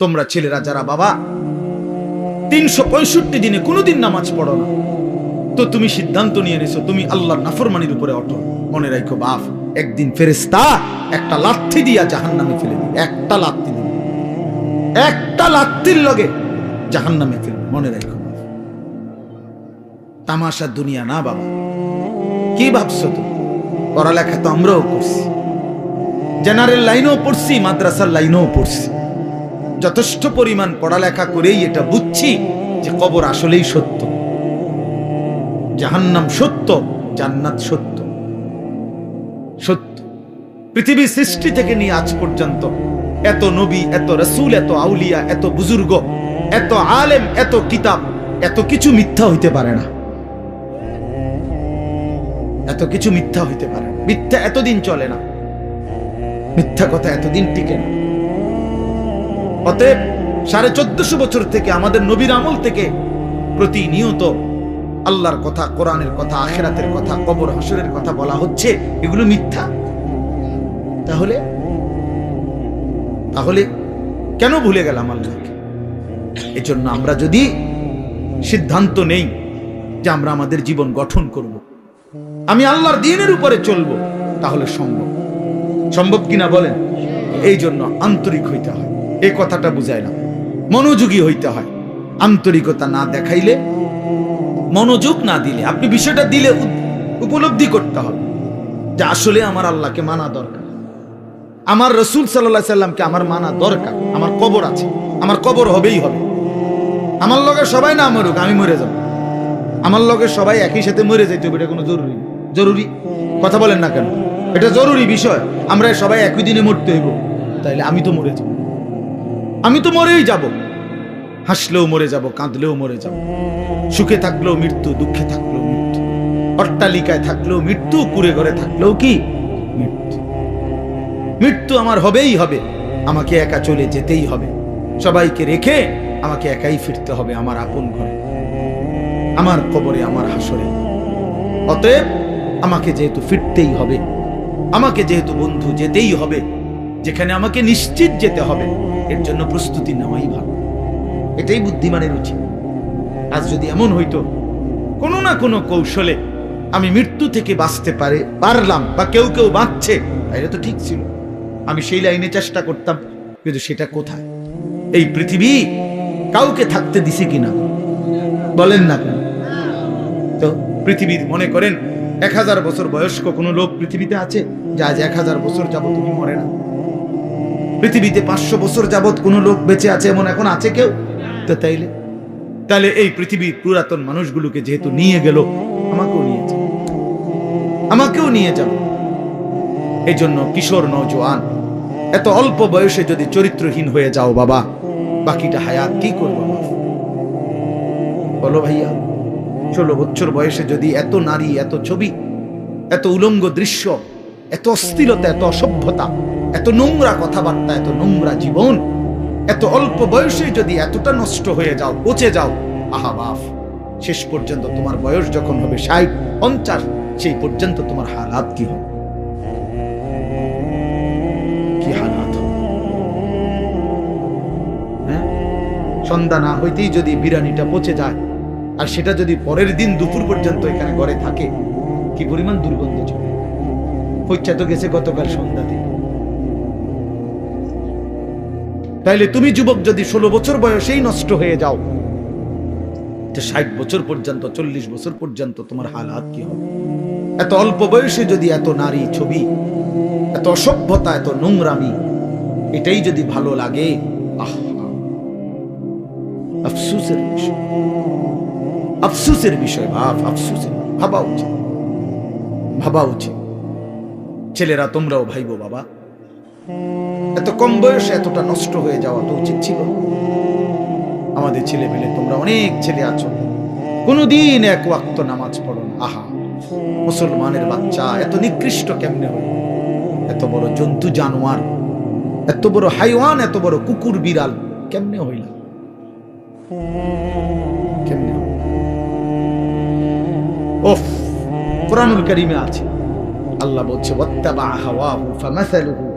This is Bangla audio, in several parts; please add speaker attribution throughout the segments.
Speaker 1: তোমরা ছেলেরা যারা বাবা, তিনশো পঁয়ষট্টি দিনে কোনোদিন নামাজ পড়ো না। তো তুমি সিদ্ধান্ত নিয়ে নিছো, তুমি আল্লাহর নাফরমানির উপরে অটল মনে রাখো বাপ, একদিন ফেরেস্তা একটা লাথি দিয়া জাহান নামে ফেলে একটা লাথি দিবে। একটা লাথির লগে জাহান নামে ফেলবে মনে রাখো তামাশা দুনিয়া না বাবা। কি ভাবছ তুমি? পড়ালেখা তো আমরাও করছি। জেনারেল লাইনেও পড়ছি, মাদ্রাসার লাইনেও পড়ছি। যথেষ্ট পরিমাণ পড়ালেখা করেই এটা বুঝছি যে কবর আসলেই সত্য। জাহান্নাম সত্য, জান্নাত সত্য। সত্য। পৃথিবী সৃষ্টি থেকে নিয়ে আজ পর্যন্ত এত নবী, এত রসুল, এত আউলিয়া, এত বুজুর্গ, এত আলেম, এত কিতাব, এত কিছু মিথ্যা হইতে পারে না। এত কিছু মিথ্যা হইতে পারে মিথ্যা এতদিন চলে না। মিথ্যা কথা এতদিন টিকে না। অতএব সাড়ে চোদ্দশো বছর থেকে আমাদের নবীর আমল থেকে প্রতিনিয়ত আল্লাহর কথা, কোরআনের কথা, আখেরাতের কথা, কবর হাসরের কথা বলা হচ্ছে, এগুলো মিথ্যা। তাহলে? তাহলে কেন ভুলে গেলাম আল্লাহকে? এজন্য আমরা যদি সিদ্ধান্ত নেই যে আমরা আমাদের জীবন গঠন করব। আমি আল্লাহর দিনের উপরে চলবো, তাহলে সম্ভব। সম্ভব কিনা বলেন? এই জন্য আন্তরিক হইতে হয়। এই কথাটা বুঝাইলাম মনোযোগী হইতে হয়। আন্তরিকতা না দেখাইলে, মনোযোগ না দিলে, আপনি বিষয়টা দিলে উপলব্ধি করতে হবে যে আসলে আমার আল্লাহকে মানা দরকার। আমার রসুল সাল্লাহ সাল্লামকে আমার মানা দরকার। আমার কবর আছে। আমার কবর হবেই হবে। আমার লগে সবাই না মরুক, আমি মরে যাব। আমার লগে সবাই একই সাথে মরে যাইতে হবে, এটা কোনো জরুরি জরুরি? কথা বলেন না কেন? এটা জরুরি বিষয়। আমরা সবাই একই দিনে মরতে হইব। তাইলে আমি তো মরে যাব। আমি তো মরেই যাব। হাসলেও মরে যাব, কাঁদলেও মরে যাব। সুখে থাকলেও মৃত্যু, দুঃখে থাকলেও মৃত্যু। অট্টালিকায় থাকলেও মৃত্যু কুড়ে ঘরে থাকলেও কি মৃত্যু? মৃত্যু আমার হবেই হবে, আমাকে একা চলে যেতেই হবে। সবাইকে রেখে আমাকে একাই ফিরতে হবে আমার আপন ঘরে, আমার কবরে, আমার হাসরে। অতএব আমাকে যেহেতু ফিরতেই হবে, আমাকে যেহেতু বন্ধু যেতেই হবে যেখানে আমাকে নিশ্চিত যেতে হবে, এর জন্য প্রস্তুতি নেওয়াই ভালো। এটাই বুদ্ধিমানের উচিত আজ যদি এমন হইতো, কোনো না কোনো কৌশলে আমি মৃত্যু থেকে বাঁচতে পারে, পারলাম বা কেউ কেউ বাঁচছে এটা তো ঠিক ছিল। আমি সেই লাইনে চেষ্টা করতাম, কিন্তু সেটা কোথায়? এই পৃথিবী কাউকে থাকতে দিছে কিনা? বলেন না কেন? তো পৃথিবীর মনে করেন, এক হাজার বছর বয়স্ক কোনো লোক পৃথিবীতে আছে? যা আজ এক হাজার বছর যাবত উনি মরে না। পৃথিবীতে পাঁচশো বছর যাবত কোনো লোক বেঁচে আছে, এমন এখন আছে কেউ? তো তাইলে? তাহলে এই পৃথিবীর পুরাতন মানুষগুলোকে যেহেতু নিয়ে গেল, আমাকেও নিয়ে যাবে আমাকেও নিয়ে যাবে এই জন্য কিশোর নৌজওয়ান এত অল্প বয়সে যদি চরিত্রহীন হয়ে যাও বাবা, বাকিটা হায়াত কি করব বলো ভাইয়া, ষোলো বছর বয়সে যদি এত নারী, এত ছবি, এত উলঙ্গ দৃশ্য, এত অস্থিরতা, এত অসভ্যতা এত নোংরা কথাবার্তা, এত নোংরা জীবন, এত অল্প বয়সে যদি এতটা নষ্ট হয়ে যাও, পচে যাও, আহা বাফ, শেষ পর্যন্ত তোমার বয়স যখন হবে ষাট, পঞ্চাশ, সেই পর্যন্ত তোমার হালাত কি হবে? হ্যাঁ? সন্ধ্যা না হইতেই যদি বিরানিটা পচে যায়, আর সেটা যদি পরের দিন দুপুর পর্যন্ত এখানে ঘরে থাকে, কি পরিমাণ দুর্গন্ধ চলে? হইচা তো গেছে গতকাল সন্ধ্যাতে। তাইলে তুমি যুবক যদি ষোলো বছর বয়সেই নষ্ট হয়ে যাও ষাট বছর পর্যন্ত, চল্লিশ বছর পর্যন্ত তোমার হালাত কি হবে? এত অল্প বয়সে যদি এত নারী ছবি, এত অসভ্যতা, এত নোংরামি, এটাই যদি ভালো লাগে আফসুসের বিষয়। আফসুসের বিষয়, ভাব, আফসুসের ভাবা উচিত। ভাবা উচিত। ছেলেরা, তোমরাও ভাইবো বাবা। এত কম বয়সে এতটা নষ্ট হয়ে যাওয়া তো উচিত ছিল। আমাদের ছেলে মেলে তোমরা অনেক ছেলে আছো। কোনোদিন এক ওয়াক্ত নামাজ পড়ো না। আহা, মুসলমানের বাচ্চা, এত নিকৃষ্ট কেমনে হলো? এত বড় জন্তু, জানোয়ার, এত বড় হাইওয়ান, এত বড় কুকুর, বিড়াল, কেমনে হইল? ওফ, কোরআনুল কারিমে আছে। আল্লাহ বলছে ওয়াত্তাবা হাওয়াহু ফামাসালুহু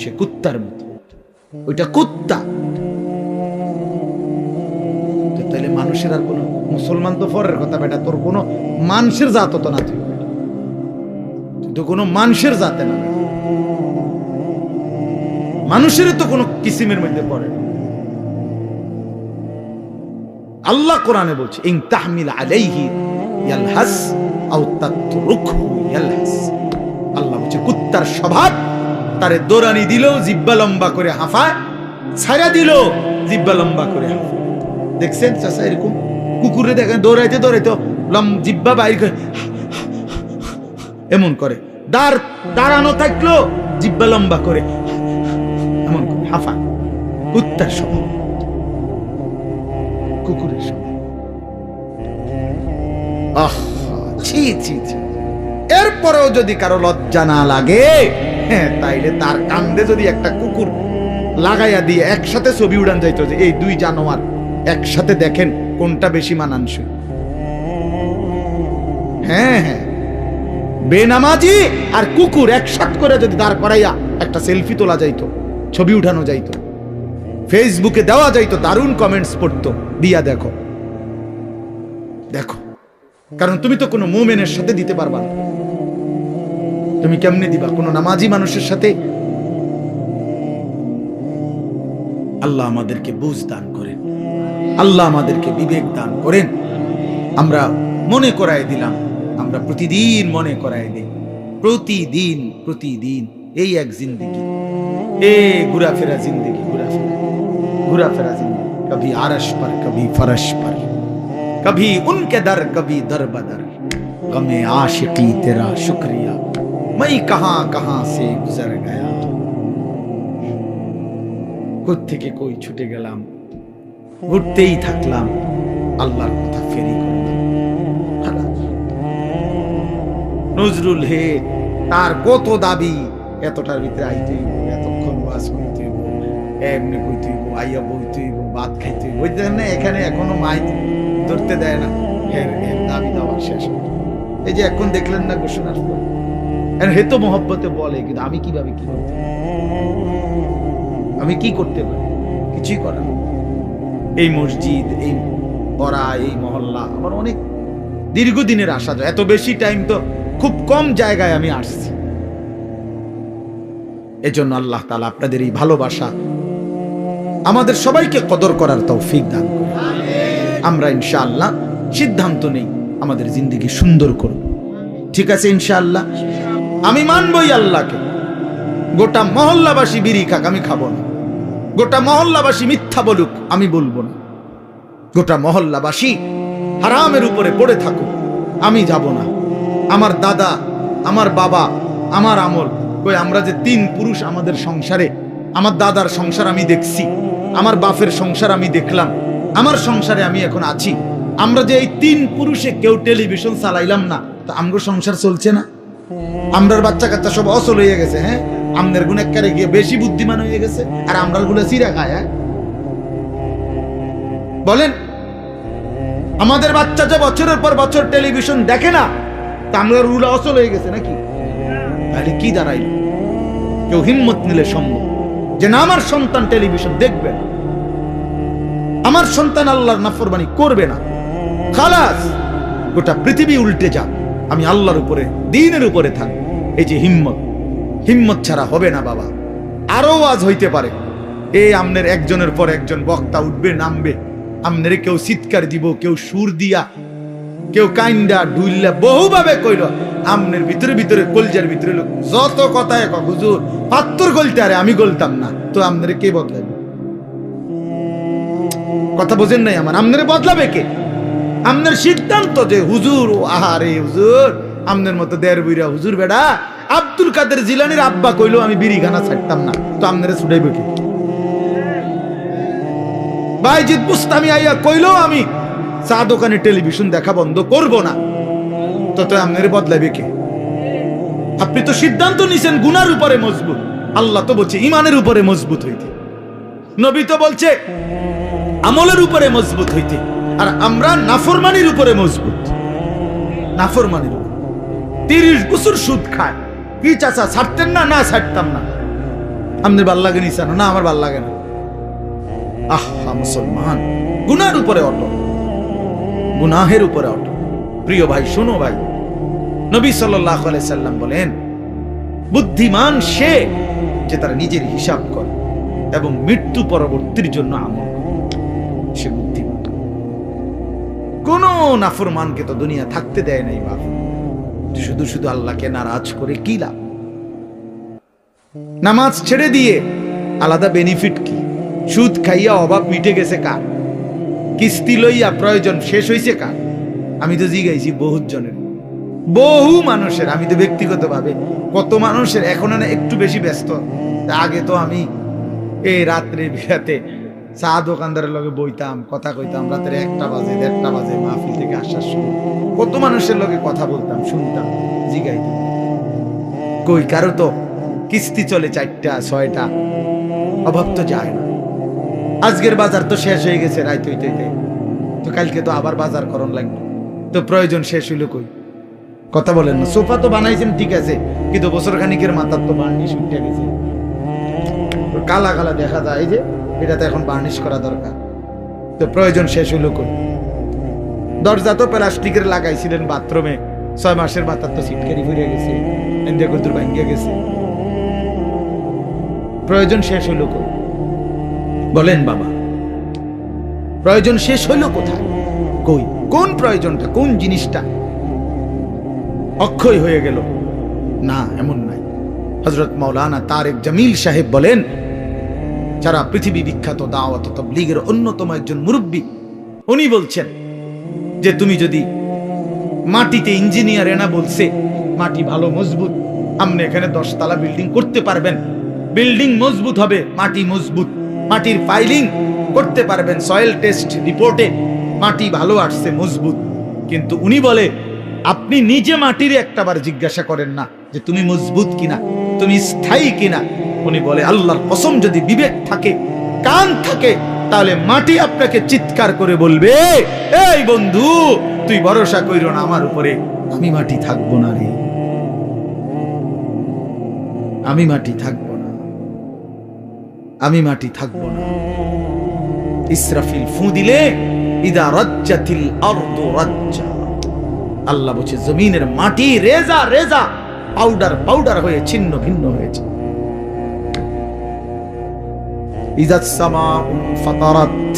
Speaker 1: সে কুত্তার মতো। ওইটা কুত্তা। তাহলে মানুষের আর কোনো মুসলমান তো পরের কথা, বেটা, তোর কোনো মানুষের জাত তো না তুই। তো কোনো মানুষের জাতে না মানুষের তো কোনো কিসিমের মধ্যে পড়ে। আল্লাহ কোরআনে বলছে, ইন তাহমিল আলাইহি ইয়ালহাস আও তাতরুকহু ইয়ালহাস। আল্লাহ বলছে, কুত্তার স্বভাব তারে দৌড়ানি দিল, জিব্বা লম্বা করে হাফায় ছাড়া দিল, জিব্বা লম্বা করে হাফায়। দেখছেন চাচা এরকম? কুকুরে দেখেন, দৌড়াইতে দৌড়াইতে লম, জিব্বা বাইর করে, এমন করে। দাঁড়, দাঁড়ানো থাকল, জিব্বা লম্বা করে, এমন করে, হাফায়। কুত্তার স্বভাব কুকুরের সঙ্গে আহ, ছি ছি ছি। এরপরেও যদি কারও লজ্জা না লাগে হ্যাঁ তাইলে তার কান্দে যদি একটা কুকুর লাগাইয়া দিয়ে একসাথে ছবি উড়ান যাইতো যে, এই দুই জানোয়ার একসাথে দেখেন কোনটা বেশি মানানসই। হ্যাঁ হ্যাঁ। বেনামাজি আর কুকুর একসাথ করে যদি দাঁড় করাইয়া একটা সেলফি তোলা যাইতো, ছবি উঠানো যাইতো, ফেসবুকে দেওয়া যাইতো, দারুণ কমেন্টস পড়তো, দিয়া দেখো। দেখো। কারণ তুমি তো কোনো মুমেনের সাথে দিতে পারবা না। তুমি কেমনে দিবা? কোনো নামাজি মানুষের সাথে? আল্লাহ আমাদেরকে বুঝ দান করেন। আল্লাহ আমাদেরকে বিবেক দান করেন। আমরা মনে করায় দিলাম, আমরা প্রতিদিন মনে করায় দিই। প্রতিদিন প্রতিদিন, এই এক জিন্দিগি। এ ঘুরাফেরা জিন্দিগি, ঘুরাফেরা। ঘুরাফেরা জিন্দি কবি আরস পর, কবি ফরস পর। কবি উনকে দর, কবি দর বদর কমে আশিকি তেরা শুক্রিয়া। मैं कहां कहां से गुजर गया কোথ থেকে কই ছুটে গেলাম ঘুরতেই থাকলাম আল্লাহর কথা ফেরি করলাম খালাস। নজরুল হে তার কত দাবি এতটার ভিতরে আইতে হইব, এতক্ষণ ওয়াজ করতে হইব, এমনি কইতে হইব, আইয়া বইতে হইব, ভাত খাইতে হইব। বুঝলেন না এখানে এখনো মাই ধরতে দেয় না এর এর দাবি দাওয়া শেষ হলো। এই যে এখন দেখলেন না ঘোষণার পর আর হে তো মহব্বতে বলে কিন্তু আমি কীভাবে কি করতে আমি কি করতে পারি? কিছুই করার এই মসজিদ এই পড়া এই মহল্লা আমার অনেক দীর্ঘদিনের আসা যায়। এত বেশি টাইম তো খুব কম জায়গায় আমি আসছি। এজন্য আল্লাহ তালা আপনাদের এই ভালোবাসা আমাদের সবাইকে কদর করার তৌফিক দান আমরা ইনশাআল্লাহ সিদ্ধান্ত নেই আমাদের জিন্দগি সুন্দর করব ঠিক আছে ইনশাআল্লাহ। আমি মানবই আল্লাহকে। গোটা মহল্লাবাসী বিড়ি খাক, আমি খাব না। গোটা মহল্লাবাসী মিথ্যা বলুক, আমি বলব না। গোটা মহল্লাবাসী হারামের উপরে পড়ে থাকুক, আমি যাব না। আমার দাদা, আমার বাবা, আমার আমল, কই আমরা যে তিন পুরুষ আমাদের সংসারে, আমার দাদার সংসার আমি দেখছি, আমার বাপের সংসার আমি দেখলাম, আমার সংসারে আমি এখন আছি। আমরা যে এই তিন পুরুষে কেউ টেলিভিশন চালাইলাম না, তো আমগো সংসার চলছে না? আমরার বাচ্চা কাচ্চা সব অসল হয়ে গেছে হ্যাঁ? আমদের গুণ একবারে গিয়ে বেশি বুদ্ধিমান হয়ে গেছে, আর আমরা গুলো চিরা খায় হ্যাঁ? বলেন, আমাদের বাচ্চা যে বছরের পর বছর টেলিভিশন দেখে না, তা আমরা রুলা অচল হয়ে গেছে নাকি? তাহলে কি দাঁড়াইল? কেউ হিম্মত নিলে সম্ভব। যে না, আমার সন্তান টেলিভিশন দেখবে না। আমার সন্তান আল্লাহর নাফরমানি করবে না। খালাস, গোটা পৃথিবী উল্টে যাক। আমি আল্লাহর উপরে, দিনের উপরে থাকব। এই যে হিম্মত হিম্মত ছাড়া হবে না বাবা। আরও আজ হইতে পারে। এই আমনের একজনের পর একজন বক্তা উঠবে, নামবে। আমনের কেউ চিৎকার দিব, কেউ সুর দিয়া, কেউ কাইন্ডা ডুইল্লা বহুভাবে কইল, আমনের ভিতরে ভিতরে, কলজার ভিতরে লোক, যত কথা এক, হুজুর, পাত্তর গলতে আরে, আমি গলতাম না। তো আমনের কে বদলাবে কথা বোঝেন নাই আমার। আমনের বদলাবে কে? আমনের সিদ্ধান্ত যে, হুজুর আহারে, হুজুর, আমনের মতো দেড় বুইরা হুজুর বেড়া, আব্দুল কাদের জিলানির আব্বা কইলো, আমি বিড়ি খানা ছাড়তাম না। তো আমনের ছুটাইবে কে? বাইজিদ বুস্তামি আইয়া কইলো, আমি চা দোকানে টেলিভিশন দেখা বন্ধ করব না। তো তো আপনার বদলাবে কে? আপনি তো সিদ্ধান্ত নিছেন, গুনার উপরে মজবুত। আল্লাহ তো বলছে, ইমানের উপরে মজবুত হইতে। নবী তো বলছে, আমলের উপরে মজবুত হইতে। আর আমরা নাফরমানির উপরে মজবুত। নাফরমানির উপর। তিরিশ বছর সুদ খায়। কি চাচা, ছাড়তেন না? না, ছাড়তাম না। আমাদের ভালো লাগে নিসানো না, আমার ভালো লাগে না। আহা মুসলমান। গুনার উপরে অটল। গুনাহের উপরে অটল। প্রিয় ভাই, শোনো ভাই। নবী সাল্লাম বলেন, বুদ্ধিমান সে যে তার নিজের হিসাব করে এবং মৃত্যু পরবর্তীর জন্য আমল। সে বুদ্ধিমান। কোন নাফরমানকে তো দুনিয়া থাকতে দেয় নাই, বাপ। শুধু শুধু আল্লাহকে নারাজ করে কি লাভ? নামাজ ছেড়ে দিয়ে আলাদা বেনিফিট কি? সুদ খাইয়া অভাব মিটে গেছে কার? কিস্তি লইয়া প্রয়োজন শেষ হইছে কার? আমি তো জিগাইছি বহু জনের। বহু মানুষের, আমি তো ব্যক্তিগতভাবে কত মানুষের এখন একটু বেশি ব্যস্ত। আগে তো আমি এই রাত্রে বিরাতে চা দোকানদারের লগে বইতাম, কথা কইতাম, রাতের একটা বাজে, দেড়টা বাজে, মাহফিল থেকে আসার সময় কত মানুষের লগে কথা বলতাম, শুনতাম, জিগাইতাম। কই, কারও তো কিস্তি চলে চারটা, ছয়টা, অভাব তো যায় না। আজকের বাজার তো শেষ হয়ে গেছে, রাইত হইতে তো কালকে তো আবার বাজার করণ লাগবে। তো প্রয়োজন শেষ হইল কই? কথা বলেন না, সোফা তো বানাইছেন, ঠিক আছে, কিন্তু বছর খানিকের মাথার তো বার্নিশ উঠে গেছে। কালা কালা দেখা যায় যে এটা তো এখন বার্নিশ করা দরকার। তো প্রয়োজন শেষ হইল কই? দরজা তো প্লাস্টিকের লাগাইছিলেন বাথরুমে। ছয় মাসের মাথার তো সিটকারি ফুরে গেছে। এন্দে কদ্দুর ভাঙ্গিয়া গেছে। প্রয়োজন শেষ হইল কই? বলেন বাবা। প্রয়োজন শেষ হইল কোথায়? কই? কোন প্রয়োজনটা? কোন জিনিসটা? অক্ষয় হয়ে গেল। না, এমন নাই। হজরত মৌলানা তারেক জামিল সাহেব বলেন যারা পৃথিবী বিখ্যাত দাওয়াত তবলিগের অন্যতম একজন মুরব্বী, উনি বলছেন যে তুমি যদি মাটিতে ইঞ্জিনিয়ার এনা বলছে মাটি ভালো মজবুত আপনি এখানে দশতলা বিল্ডিং করতে পারবেন। বিল্ডিং মজবুত হবে, মাটি মজবুত। মাটির ফাইলিং করতে পারবেন, সয়েল টেস্ট রিপোর্টে। মাটি ভালো আসছে মজবুত। কিন্তু উনি বলে, আপনি নিজে মাটির একটাবার জিজ্ঞাসা করেন না যে তুমি মজবুত কিনা, তুমি স্থায়ী কিনা। উনি বলে, আল্লাহর কসম যদি বিবেক থাকে, কান থাকে, তাহলে মাটি আপনাকে চিৎকার করে বলবে, এই বন্ধু, তুই ভরসা কইর না আমার উপরে, আমি মাটি থাকব না রে। আমি মাটি থাকব না। আমি মাটি থাকব না। ইসরাফিল ফু দিলে, ইদা রাজ্জাতিল আরদু রাজ্জা। আল্লাহ বলছে, জমিনের মাটি রেজা রেজা, পাউডার পাউডার হয়ে ছিন্ন ভিন্ন হয়েছে। ইজাত সামাউন ফাতারাত।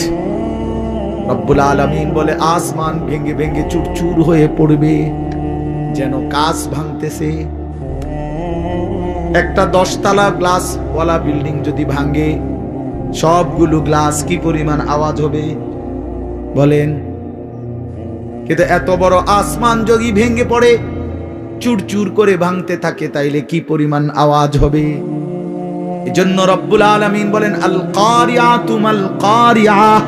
Speaker 1: রব্বুল আলামিন বলে, আসমান ভেঙে ভেঙে চুরচুর হয়ে পড়বে, যেন কাজ ভাঙতেছে। একটা দশতলা গ্লাস ওয়ালা বিল্ডিং যদি ভাঙে, সবগুলো গ্লাস কি পরিমাণ আওয়াজ হবে? বলেন, কিন্তু এত বড় আসমান যদি ভেঙে পড়ে, চুরচুর করে ভাঙতে থাকে, তাইলে কি পরিমাণ আওয়াজ হবে? এজন্য রব্বুল আলামিন বলেন আল কারিয়া তুমাল কারিয়া।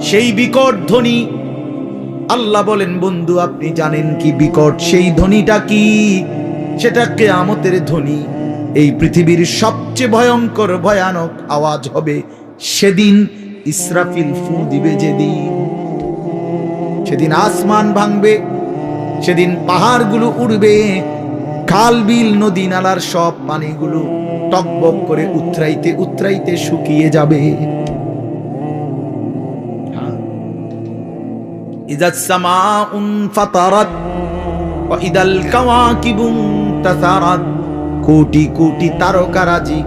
Speaker 1: সেই বিকট ধ্বনি। আল্লাহ বলেন, বন্ধু, আপনি জানেন কি বিকট? সেই ধ্বনিটা কি? সেটা কেয়ামতের ধ্বনি। এই পৃথিবীর সবচেয়ে ভয়ঙ্কর, ভয়ানক আওয়াজ হবে সেদিন ইসরাফিল ফু দিবে যেদিন। সেদিন আসমান ভাঙবে, সেদিন পাহাড়গুলো উড়বে খাল বিল নদী নালার সব পানিগুলো টকবক করে উতরাইতে উতরাইতে শুকিয়ে যাবে। কোটি কোটি তারকারাজি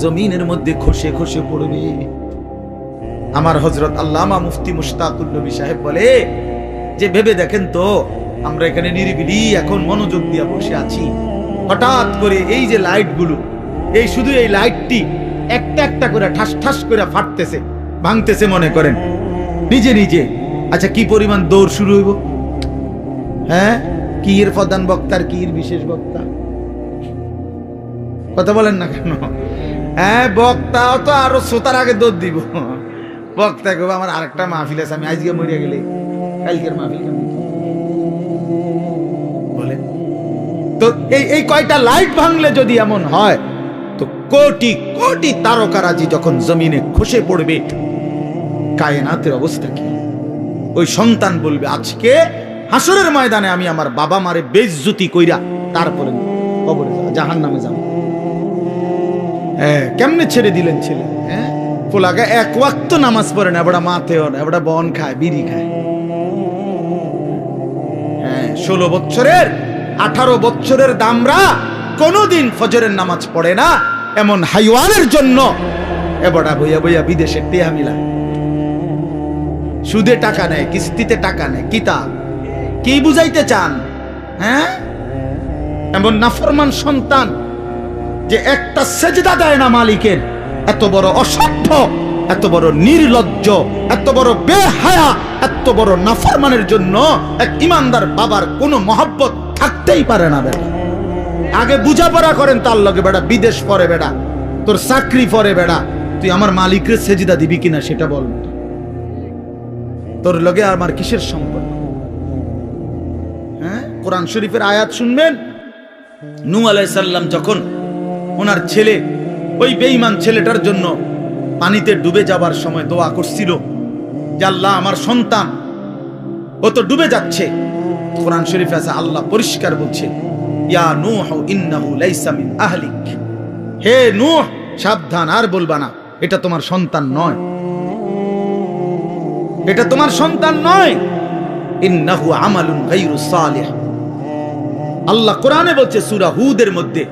Speaker 1: জমিনের মধ্যে খসে খসে পড়বে। আমার হজরত আল্লামা মুফতি মুশতাকুল নবী সাহেব বলে, যে ভেবে দেখেন তো আমরা এখানে নিরিবিলি এখন মনোযোগ দিয়ে বসে আছি। হঠাৎ করে এই যে লাইটগুলো, এই শুধু এই লাইটটি একটা একটা করে ঠাস ঠাস করে ফাটতেছে, ভাঙতেছে মনে করেন। নিজে নিজে। আচ্ছা কি পরিমাণ দৌড় শুরু হইব? হ্যাঁ? কি এর প্রধান বক্তার কি এর বিশেষ বক্তা? কথা বলেন না কেন? হ্যাঁ বক্তা তো আরও শ্রোতার আগে দৌড় দিব। বক্তা আমার আরেকটা মাহফিল আছে, আমি আজকে মরিয়া গেলে, কালকের মাহফিল। তো এই এই কয়টা লাইট ভাঙলে যদি এমন হয়, তো কোটি কোটি তারকারাজি যখন জমিনে খসে পড়বে, কায়নাতের অবস্থা কি? ওই সন্তান বলবে, আজকে হাসরের ময়দানে আমি আমার বাবা মারে বেজ্জুতি কইরা তারপরে কবরে জাহান নামে যাব। হ্যাঁ কেমনে ছেড়ে দিলেন ছেলে? হ্যাঁ এক ওয়াক্ত নামাজ পড়ে না এবারটা মাথে না এবারটা বন খায়, বিড়ি খায়। হ্যাঁ ষোলো বছরের আঠারো বছরের দামরা কোনোদিন ফজরের নামাজ পড়ে না, এমন হাইওয়ানের জন্য। এবারটা বইয়া বইয়া বিদেশে টেহা মিলায় সুদে টাকা নেয়, কিস্তিতে টাকা নেয়, কিতাব। কি বুঝাইতে চান? হ্যাঁ? এমন নাফরমান সন্তান যে একটা সেজদা দেয় না মালিকের। এত বড় অসভ্য, এত বড় নির্লজ্জ, এত বড় বেহায়া, এত বড় নাফরমানের জন্য এক ইমানদার বাবার কোনো মহব্বত থাকতেই পারে না বেটা। আগে বুঝাপড়া করেন তার লগে বেটা, বিদেশ পরে বেটা, তোর চাকরি পরে বেটা, তুই আমার মালিকের সেজিদা দিবি কিনা সেটা বল। তোর লগে আমার কিসের সম্পর্ক? হ্যাঁ? কোরআন শরীফের আয়াত শুনবেন? নু আলাইসাল্লাম যখন ওনার ছেলে, ওই বেঈমান ছেলেটার জন্য পানিতে ডুবে যাবার সময় দোয়া করছিল যে, আল্লাহ আমার সন্তান, ও তো ডুবে যাচ্ছে। কোরআন শরীফে আছে, আল্লাহ পরিষ্কার বলছে, ইয়া নূহ ইন্নাহু লাইসা মিন আহলিক। হে নূহ, সাবধান, আর বলবা না, এটা তোমার সন্তান নয়। এটা তোমার সন্তান নয়। ইন্নাহু আমালুন গায়রু আল্লাহ কোরআনে বলছে, সূরা হুদের মধ্যে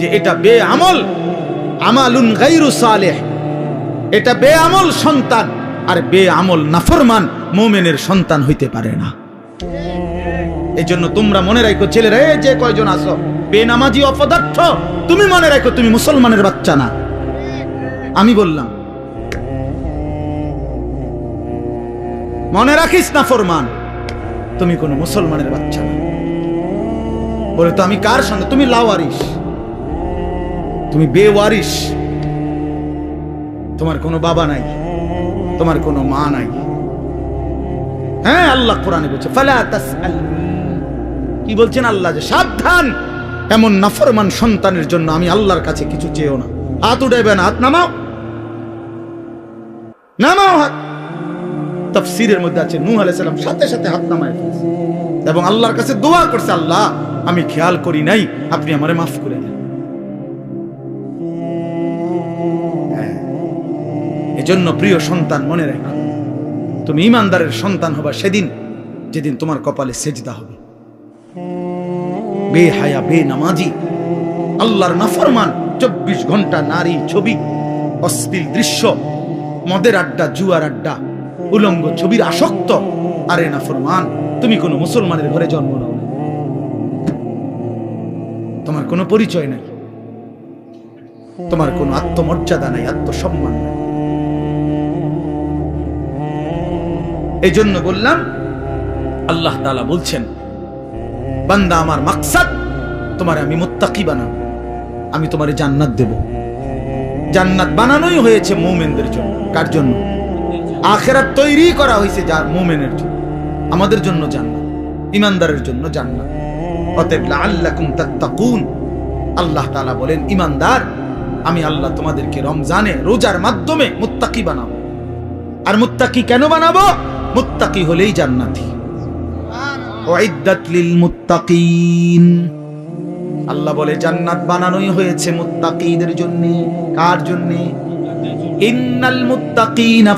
Speaker 1: যে এটা বেআমল, আমালুন গায়রু সালিহ। এটা বেআমল সন্তান, আর বেআমল নাফরমান, মুমিনের সন্তান হইতে পারে না। এই জন্য তোমরা মনে রাখো, ছেলেরা, এই যে কয়জন আসো বেনামাজি অপদার্থ, তুমি মনে রাখো তুমি মুসলমানের বাচ্চা না। আমি বললাম, মনে রাখিস না ফরমান, তুমি কোনো মুসলমানের বাচ্চা না। বলে তো আমি কার সঙ্গে, তুমি লাওয়ারিস, তুমি বেওয়ারিস, তোমার কোনো বাবা নাই, তোমার কোনো মা নাই। হ্যাঁ আল্লাহ কোরআনে বলছে, ফালা তাসআল। কি বলছেন আল্লাহ যে সাবধান। এমন নাফরমান সন্তানের জন্য আমি আল্লাহর কাছে কিছু চেয়েও না। হাত উঠাইবে না, হাত নামাও। নামাও হাত। তফসিরের মধ্যে আছে, নূহ আলাইহিস সালাম সাথে সাথে হাত নামায় এবং আল্লাহর কাছে দোয়া করছে, আল্লাহ, আমি খেয়াল করি নাই, আপনি আমারে মাফ করে দেন। হ্যাঁ। এজন্য প্রিয় সন্তান, মনে রাখো। তুমি ইমানদারের সন্তান হবা সেদিন, যেদিন তোমার কপালে সেজদা হবে। বে হায়া বে নামাজি আল্লাহর নাফরমান, চব্বিশ ঘণ্টা নারী ছবি, অশ্লীল দৃশ্য, মদের আড্ডা, জুয়ার আড্ডা, উলঙ্গ ছবির আসক্ত। আরে নাফরমান, তুমি কোনো মুসলমানের ঘরে জন্ম নাও। তোমার কোনো পরিচয় নাই। তোমার কোনো আত্মমর্যাদা নাই, আত্মসম্মান নাই। এই জন্য বললাম, আল্লাহ তাআলা বলছেন বান্দা আমার মাকসাদ, তোমার আমি মুত্তাকি বানাবো, আমি তোমারে জান্নাত দেব। জান্নাত বানানোই হয়েছে মুমিনদের জন্য। কার জন্য? আখেরাত তৈরি করা হয়েছে যার মুমিনের জন্য। আমাদের জন্য জান্নাত, ইমানদারের জন্য জান্নাত। অতএব লাআল্লাকুম তাত্তাকুন। আল্লাহ তাআলা বলেন, ইমানদার, আমি আল্লাহ তোমাদেরকে রমজানে রোজার মাধ্যমে মুত্তাকি বানাবো। আর মুত্তাকি কেন বানাবো? মুত্তাকি হলেই জান্নাতি। মুত্তাকিন আল্লাহ বলে, জান্নাত বানানোই হয়েছে মুত্তাকিদের জন্য। কার জন্য? ইন্নাল মুত্তাকিনা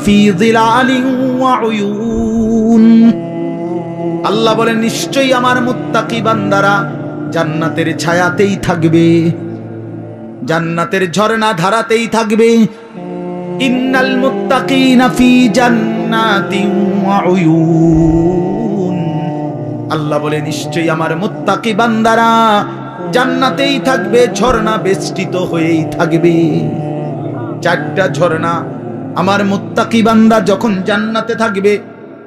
Speaker 1: আল্লাহ বলে, নিশ্চয়ই আমার মুত্তাকি বান্দারা জান্নাতের ছায়াতেই থাকবে। জান্নাতের ঝর্ণা ধারাতেই থাকবে। ইন্নাল মুত্তাকিনা ফি জান্নাতিন ওয়া উয়ুন। আল্লাহ বলে, নিশ্চয়ই আমার মুত্তাকি বান্দারা জান্নাতেই থাকবে, ঝর্ণা বেষ্টিত হয়েই থাকবে। চারটা ঝর্ণা, আমার মুত্তাকি বান্দা যখন জান্নাতে থাকবে,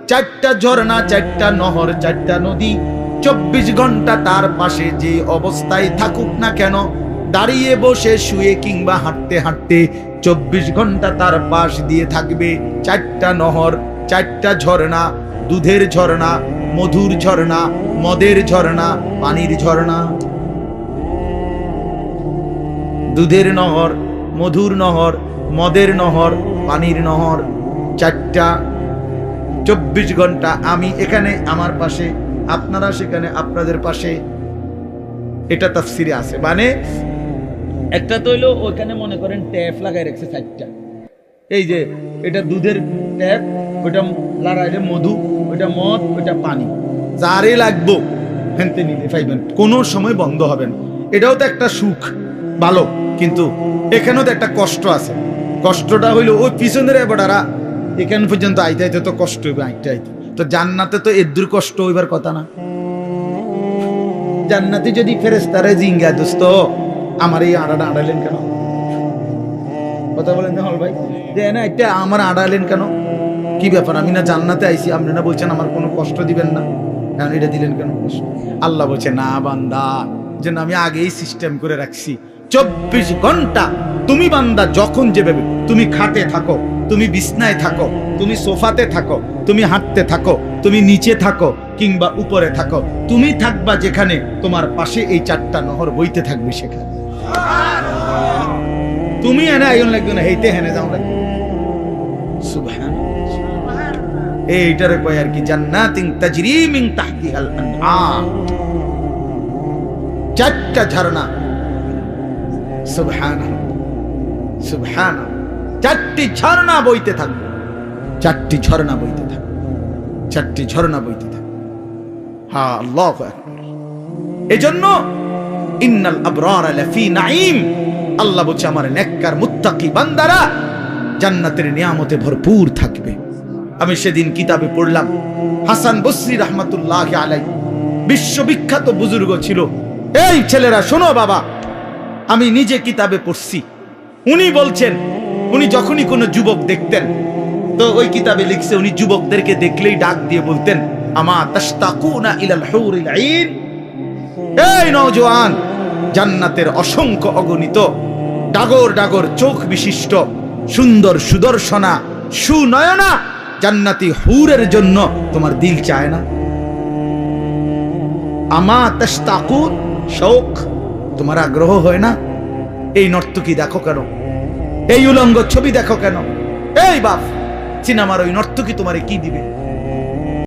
Speaker 1: চারটা ঝর্ণা, চারটা নহর, চারটা নদী, চব্বিশ ঘণ্টা তার পাশে যে অবস্থায় থাকুক না কেন, দাঁড়িয়ে বসে, শুয়ে কিংবা হাঁটতে হাঁটতে চব্বিশ ঘণ্টা তার পাশ দিয়ে থাকবে। চারটা নহর, চারটা ঝর্ণা, দুধের ঝর্ণা মধুর ঝর্ণা, মদের ঝর্ণা, পানির ঝর্ণা। দুধের নহর, মধুর নহর, মদের নহর, পানির নহর। চারটা, চব্বিশ ঘণ্টা আমি এখানে আমার পাশে, আপনারা সেখানে আপনাদের পাশে। এটা তাফসিরে আছে। মানে একটা তো হইল ওইখানে মনে করেন ট্যাপ লাগাই রাখছে চারটা। এই যে, এটা দুধের ট্যাপ ওটা লাগাইলে মধু। ওটা মদ ওটা পানি। যারে লাগবো। হেনতে নিলে পাইবেন। কোনো সময় বন্ধ হবে না এটাও তো একটা সুখ। ভালো। কিন্তু এখানেও তো একটা কষ্ট আছে। কষ্টটা হইল ওই পিছনের এবারা এখান পর্যন্ত আইতে আইতে তো কষ্ট হইবে, আইতে আইতে। তো জান্নাতে তো এদুর কষ্ট হইবার কথা না। জান্নাতে যদি ফেরেস্তারে জিঙ্গা, দোস্ত, আমার এই আড়াটা আড়ালেন কেন? কথা বলেন হল ভাই। যে না, একটা আমার আড়ালেন কেন? কি ব্যাপার? আমি না জান্নাতে আইছি আপনি না বলছেন আমার কোনো কষ্ট দিবেন না। কারণ এটা দিলেন কেন? কষ্ট আল্লাহ বলছে না বান্দা যেন আমি আগেই সিস্টেম করে রাখছি। চব্বিশ ঘণ্টা তুমি বান্দা যখন যেভাবে তুমি খাটে থাকো তুমি বিছনায় থাকো তুমি সোফাতে থাকো তুমি হাঁটতে থাকো তুমি নিচে থাকো কিংবা উপরে থাকো তুমি থাকবা যেখানে তোমার পাশে এই চারটা নহর বইতে থাকবে সেখানে। তুমি এনে আইন লাগবে না হেইতে হেনে যাও লাগবে। সুবহান এইটারে কয় আর কি, জান্নাতিন তাজরি মিন তাহতিহাল আনহার চারটা ঝর্ণা। সুবহান সুবহান চারটি ঝর্ণা বইতে থাকবে। চারটি ঝর্ণা বইতে থাকবে। চারটি ঝর্ণা বইতে থাকবে। হ্যাঁ আল্লাহ এজন্য ইন্নাল আবরার লাফি নাঈম। আল্লাহ বলছে, আমার নেককার, মুত্তাকি বান্দারা জান্নাতের নিয়ামতে ভরপুর থাকবে। আমি সেদিন কিতাবে পড়লাম, হাসান বসরি রহমতুল্লাহ আলাই বিশ্ববিখ্যাত বুজুর্গ ছিল। এই ছেলেরা, শোনো বাবা, আমি নিজে কিতাবে পড়ছি। উনি বলছেন, উনি যখনই কোনো যুবক দেখতেন, তো ওই কিতাবে লিখছে, উনি যুবকদেরকে দেখলেই ডাক দিয়ে বলতেন, আমা তাশতাকুনা ইলাল হুরিল আইন? এই নওজোয়ান, জান্নাতের অসংখ্য অগণিত, ডাগর ডাগর চোখ বিশিষ্ট, সুন্দর সুদর্শনা, সুনয়না জান্নাতি হুরের জন্য তোমার দিল চায় না। আমা তাকুন শোক, তোমার আগ্রহ হয় না? এই নর্তকী দেখো কেন? এই উলঙ্গ ছবি দেখো কেন? এই বাপ, সিনেমার ওই নর্তকী তোমারে কি দিবে?